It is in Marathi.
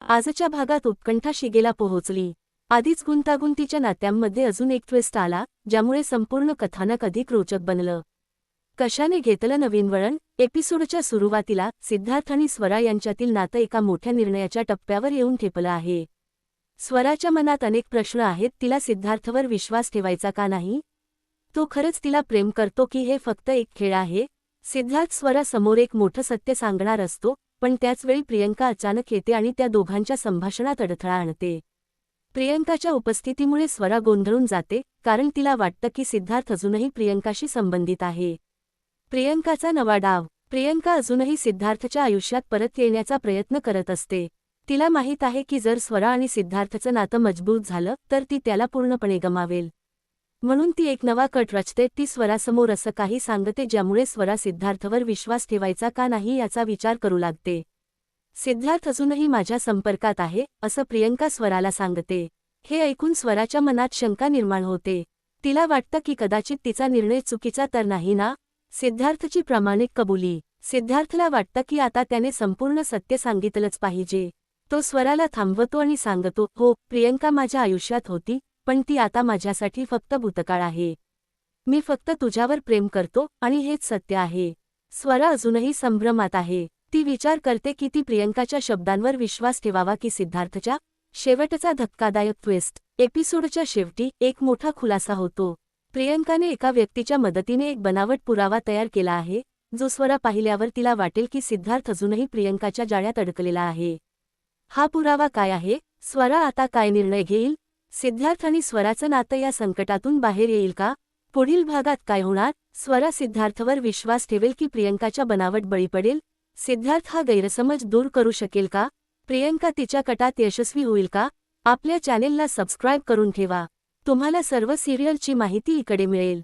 आजच्या भागात उत्कंठा शिगेला पोहोचली. आधीच गुंतागुंतीच्या नात्यांमध्ये अजून एक ट्विस्ट आला ज्यामुळे संपूर्ण कथानक अधिक रोचक बनलं. कशाने घेतलं नवीन वळण? एपिसोडच्या सुरुवातीला सिद्धार्थ आणि स्वरा यांच्यातील नातं एका मोठ्या निर्णयाच्या टप्प्यावर येऊन ठेपलं आहे. स्वराच्या मनात अनेक प्रश्न आहेत तिला सिद्धार्थवर विश्वास ठेवायचा का नाही? तो खरंच तिला प्रेम करतो की हे फक्त एक खेळ आहे? सिद्धार्थ स्वरा समोर एक मोठं सत्य सांगणार असतो पण त्याचवेळी प्रियंका अचानक येते आणि त्या दोघांच्या संभाषणात अडथळा आणते. प्रियंकाच्या उपस्थितीमुळे स्वरा गोंधळून जाते कारण तिला वाटतं की सिद्धार्थ अजूनही प्रियंकाशी संबंधित आहे. प्रियंकाचा नवा डाव. प्रियंका अजूनही सिद्धार्थच्या आयुष्यात परत येण्याचा प्रयत्न करत असते. तिला माहीत आहे की जर स्वरा आणि सिद्धार्थचं नातं मजबूत झालं तर ती त्याला पूर्णपणे गमावेल. म्हणून ती एक नवा कट रचते ती स्वरासमोर असं काही सांगते ज्यामुळे स्वरा सिद्धार्थवर विश्वास ठेवायचा का नाही याचा विचार करू लागते. सिद्धार्थ अजूनही माझ्या संपर्कात आहे असं प्रियंका स्वराला सांगते. हे ऐकून स्वराच्या मनात शंका निर्माण होते. तिला वाटतं की कदाचित तिचा निर्णय चुकीचा तर नाही ना? सिद्धार्थची प्रामाणिक कबुली. सिद्धार्थला वाटतं की आता त्याने संपूर्ण सत्य सांगितलंच पाहिजे. तो स्वराला थांबवतो आणि सांगतो हो प्रियंका माझ्या आयुष्यात होती पण ती आता माझ्यासाठी फक्त भूतकाळ आहे. मी फक्त तुझ्यावर प्रेम करतो आणि हेच सत्य आहे. स्वरा अजूनही संभ्रमात आहे. ती विचार करते की ती प्रियंकाच्या शब्दांवर विश्वास ठेवावा की सिद्धार्थच्या शेवटचा धक्कादायक ट्विस्ट एपिसोडच्या शेवटी एक मोठा खुलासा होतो. प्रियंकाने एका व्यक्तीच्या मदतीने एक बनावट पुरावा तयार केला आहे जो स्वरा पाहिल्यावर तिला वाटेल की सिद्धार्थ अजूनही प्रियंकाच्या जाळ्यात अडकलेला आहे. हा पुरावा काय आहे? स्वरा आता काय निर्णय घेईल? सिद्धार्थ आणि स्वराचं नातं या संकटातून बाहेर येईल का? पुढील भागात काय होणार? स्वरा सिद्धार्थवर विश्वास ठेवेल की प्रियंकाच्या बनावट बळी पडेल? सिद्धार्थ हा गैरसमज दूर करू शकेल का? प्रियंका तिच्या कटात यशस्वी होईल का? आपल्या चॅनेलला सबस्क्राईब करून ठेवा. तुम्हाला सर्व सिरियलची माहिती इकडे मिळेल.